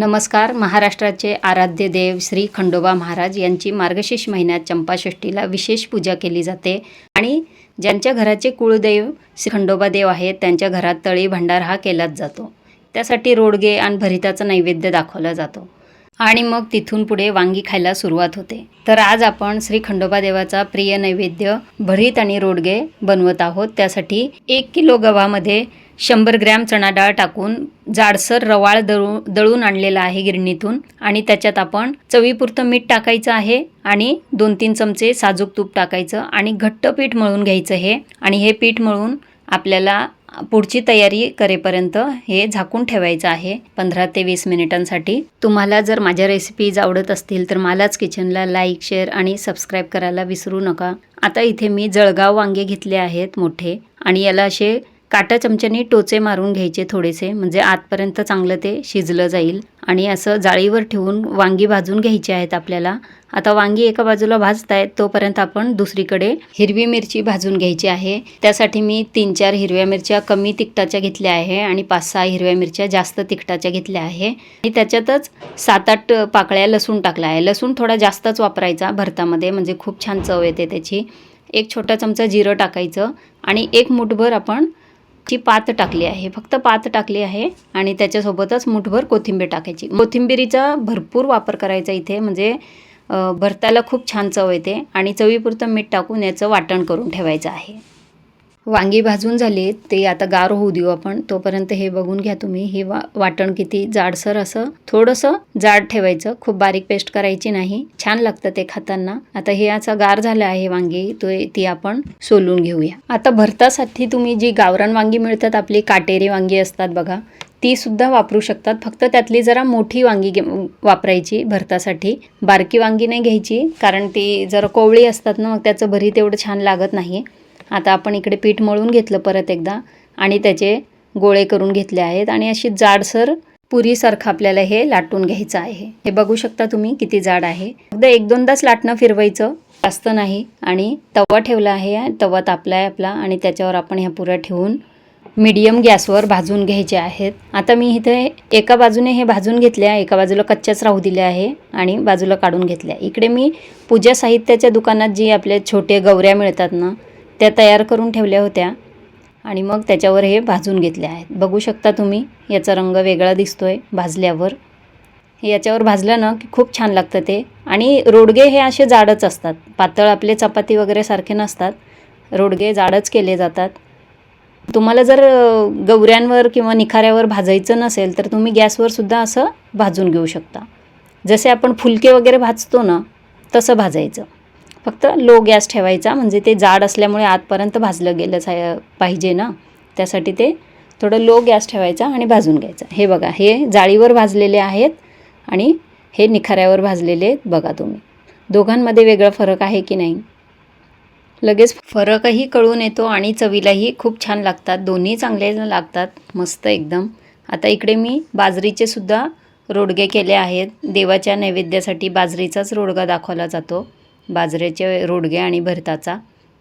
नमस्कार. महाराष्ट्राचे आराध्य देव श्री खंडोबा महाराज यांची मार्गशीर्ष महिन्यात चंपाषष्ठीला विशेष पूजा केली जाते. आणि ज्यांच्या घराचे कुळदैव श्री खंडोबा देव आहेत त्यांच्या घरात तळी भंडार हा केलाच जातो. त्यासाठी रोडगे आणि भरिताचा नैवेद्य दाखवला जातो. आणि मग तिथून पुढे वांगी खायला सुरुवात होते. तर आज आपण श्री खंडोबा देवाचा प्रिय नैवेद्य भरीत आणि रोडगे बनवत आहोत. त्यासाठी एक किलो गव्हामध्ये शंभर ग्रॅम चणा डाळ टाकून जाडसर रवाळ दळू दळून आणलेला आहे गिरणीतून. आणि त्याच्यात आपण चवीपुरतं मीठ टाकायचं आहे आणि दोन तीन चमचे साजूक तूप टाकायचं आणि घट्ट पीठ मळून घ्यायचं हे. आणि हे पीठ मळून आपल्याला पुढची तयारी करेपर्यंत हे झाकून ठेवायचं आहे पंधरा ते वीस मिनिटांसाठी. तुम्हाला जर माझ्या रेसिपीज आवडत असतील तर मलाच किचनला लाईक शेअर आणि सबस्क्राईब करायला विसरू नका. आता इथे मी जळगाव वांगे घेतले आहेत मोठे आणि याला असे काटा चमच्यानी टोचे मारून घ्यायचे थोडेसे म्हणजे आतपर्यंत चांगलं ते शिजलं जाईल. आणि असं जाळीवर ठेवून वांगी भाजून घ्यायची आहेत आपल्याला. आता वांगी एका बाजूला भाजत आहेत तोपर्यंत आपण दुसरीकडे हिरवी मिरची भाजून घ्यायची आहे. त्यासाठी मी तीन चार हिरव्या मिरच्या कमी तिखटाच्या घेतल्या आहे आणि पाच सहा हिरव्या मिरच्या जास्त तिखटाच्या घेतल्या आहे. आणि त्याच्यातच सात आठ पाकळ्या लसूण टाकला आहे. लसूण थोडा जास्तच वापरायचा भरतामध्ये म्हणजे खूप छान चव येते त्याची. एक छोटा चमचा जिरं टाकायचं आणि एक मुठभर आपण ची पात टाकली आहे. फक्त पात टाकली आहे आणि त्याच्यासोबतच मुठभर कोथिंबीर टाकायची. कोथिंबीरीचा भरपूर वापर करायचा इथे म्हणजे भरताला खूप छान चव येते आणि चवीपुरतं मीठ टाकून याचं वाटण करून ठेवायचं आहे. वांगी भाजून झाली ते आता गार होऊ देऊ आपण. तोपर्यंत हे बघून घ्या तुम्ही हे वा वाटण किती जाडसर असं. थोडंसं जाड ठेवायचं खूप बारीक पेस्ट करायची नाही. छान लागतं ते खाताना. आता हे असं गार झालं आहे वांगी तो ती आपण सोलून घेऊया. आता भरतासाठी तुम्ही जी गावरान वांगी मिळतात आपली काटेरी वांगी असतात बघा ती सुद्धा वापरू शकतात. फक्त त्यातली जरा मोठी वांगी घे वापरायची भरतासाठी. बारकी वांगी नाही घ्यायची कारण ती जरा कोवळी असतात ना मग त्याचं भरीत एवढं छान लागत नाही. आता आपण इकडे पीठ मळून घेतलं परत एकदा आणि त्याचे गोळे करून घेतले आहेत आणि अशी जाडसर पुरीसारखं आपल्याला हे लाटून घ्यायचं आहे. हे बघू शकता तुम्ही किती जाड आहे. एकदा एक दोनदाच लाटणं फिरवायचं. जास्त नाही आणि तवा ठेवला आहे. तवा तापला आहे आपला आणि त्याच्यावर आपण ह्या पुऱ्या ठेवून मीडियम गॅसवर भाजून घ्यायचे आहेत. आता मी इथे एका बाजूने हे भाजून घेतल्या एका बाजूला कच्च्याच राहू दिल्या आहे आणि बाजूला काढून घेतल्या. इकडे मी पूजा साहित्याच्या दुकानात जी आपले छोटे गवऱ्या मिळतात ना त्या तयार करून ठेवल्या होत्या आणि मग त्याच्यावर हे भाजून घेतले आहेत. बघू शकता तुम्ही याचा रंग वेगळा दिसतो आहे भाजल्यावर. हे याच्यावर भाजलं ना की खूप छान लागतं ते. आणि रोडगे हे असे जाडच असतात. पातळ आपले चपाती वगैरे सारखे नसतात. रोडगे जाडच केले जातात. तुम्हाला जर गवऱ्यांवर किंवा निखाऱ्यावर भाजायचं नसेल तर तुम्ही गॅसवर सुद्धा असं भाजून घेऊ शकता. जसे आपण फुलके वगैरे भाजतो ना तसं भाजायचं. फक्त लो गॅस ठेवायचा म्हणजे ते जाड असल्यामुळे आतपर्यंत भाजलं गेलं सा- पाहिजे ना? त्यासाठी ते थोडं लो गॅस ठेवायचा आणि भाजून घ्यायचा. हे बघा हे जाळीवर भाजलेले आहेत आणि हे निखाऱ्यावर भाजलेले आहेत बघा तुम्ही. दोघांमध्ये वेगळा फरक आहे की नाही? लगेच फरकही कळून येतो आणि चवीलाही खूप छान लागतात. दोन्ही चांगले लागतात मस्त एकदम. आता इकडे मी बाजरीचे सुद्धा रोडगे केले आहेत. देवाच्या नैवेद्यासाठी बाजरीचाच रोडगा दाखवला जातो. बाजरीचे रोडगे आणि भरताचा.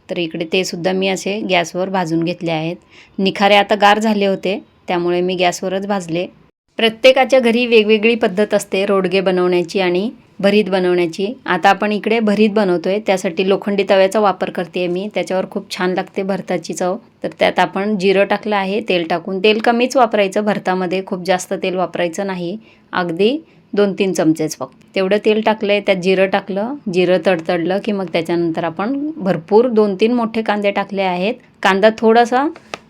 तर इकडे ते सुद्धा मी असे गॅसवर भाजून घेतले आहेत. निखारे आता गार झाले होते त्यामुळे मी गॅसवरच भाजले. प्रत्येकाच्या घरी वेगवेगळी पद्धत असते रोडगे बनवण्याची आणि भरीत बनवण्याची. आता आपण इकडे भरीत बनवतो आहे त्यासाठी लोखंडी तव्याचा वापर करते मी. त्याच्यावर खूप छान लागते भरताची चव. तर त्यात आपण जिरं टाकलं आहे तेल टाकून. तेल कमीच वापरायचं भरतामध्ये खूप जास्त तेल वापरायचं नाही. अगदी दोन तीन चमचेच फक्त. तेवढं तेल टाकलं आहे त्यात जिरं टाकलं. जिरं तडतडलं की मग त्याच्यानंतर आपण भरपूर दोन तीन मोठे कांदे टाकले आहेत. कांदा थोडासा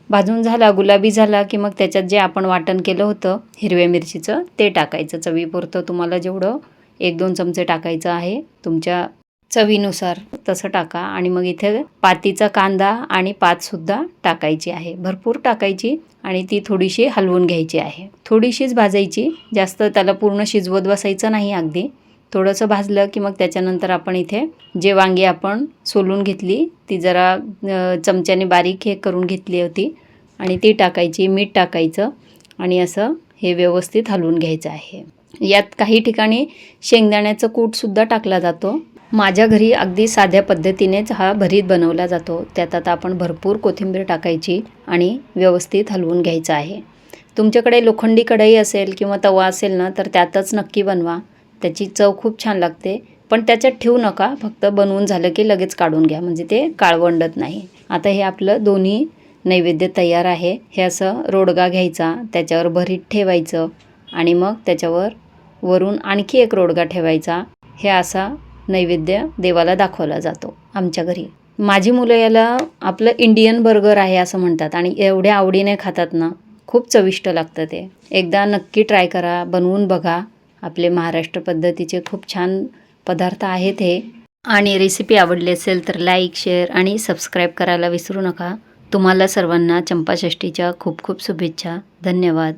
भाजून झाला गुलाबी झाला की मग त्याच्यात जे आपण वाटण केलं होतं हिरव्या मिरचीचं ते टाकायचं. चवीपुरतं तुम्हाला जेवढं एक दोन चमचे टाकायचं आहे तुमच्या चवीनुसार तसं टाका आणि मग इथे पातीचा कांदा आणि पातसुद्धा टाकायची आहे. भरपूर टाकायची आणि ती थोडीशी हलवून घ्यायची आहे. थोडीशीच भाजायची जास्त त्याला पूर्ण शिजवत बसायचं नाही अगदी. थोडंसं भाजलं की मग त्याच्यानंतर आपण इथे जे वांगी आपण सोलून घेतली ती जरा चमच्याने बारीक हे करून घेतली होती आणि ती टाकायची मीठ टाकायचं आणि असं हे व्यवस्थित हलवून घ्यायचं आहे. यात काही ठिकाणी शेंगदाण्याचं कूटसुद्धा टाकला जातो. माझ्या घरी अगदी साध्या पद्धतीनेच हा भरीत बनवला जातो. त्यात आता आपण भरपूर कोथिंबीर टाकायची आणि व्यवस्थित हलवून घ्यायचं आहे. तुमच्याकडे लोखंडी कढई असेल किंवा तवा असेल ना तर त्यातच नक्की बनवा. त्याची चव खूप छान लागते. पण त्याच्यात ठेवू नका फक्त बनवून झालं की लगेच काढून घ्या म्हणजे ते काळवंडत नाही. आता हे आपलं दोन्ही नैवेद्य तयार आहे. हे असं रोडगा घ्यायचा त्याच्यावर भरीत ठेवायचं आणि मग त्याच्यावर वरून आणखी एक रोडगा ठेवायचा. हे असा नैवेद्य देवाला दाखवला जातो आमच्या घरी. माझी मुलं याला आपलं इंडियन बर्गर आहे असं म्हणतात आणि एवढ्या आवडीने खातात ना खूप चविष्ट लागतं ते. एकदा नक्की ट्राय करा बनवून बघा. आपले महाराष्ट्र पद्धतीचे खूप छान पदार्थ आहेत हे. आणि रेसिपी आवडली असेल तर लाईक शेअर आणि सबस्क्राईब करायला विसरू नका. तुम्हाला सर्वांना चंपाषष्ठीच्या खूप खूप शुभेच्छा. धन्यवाद.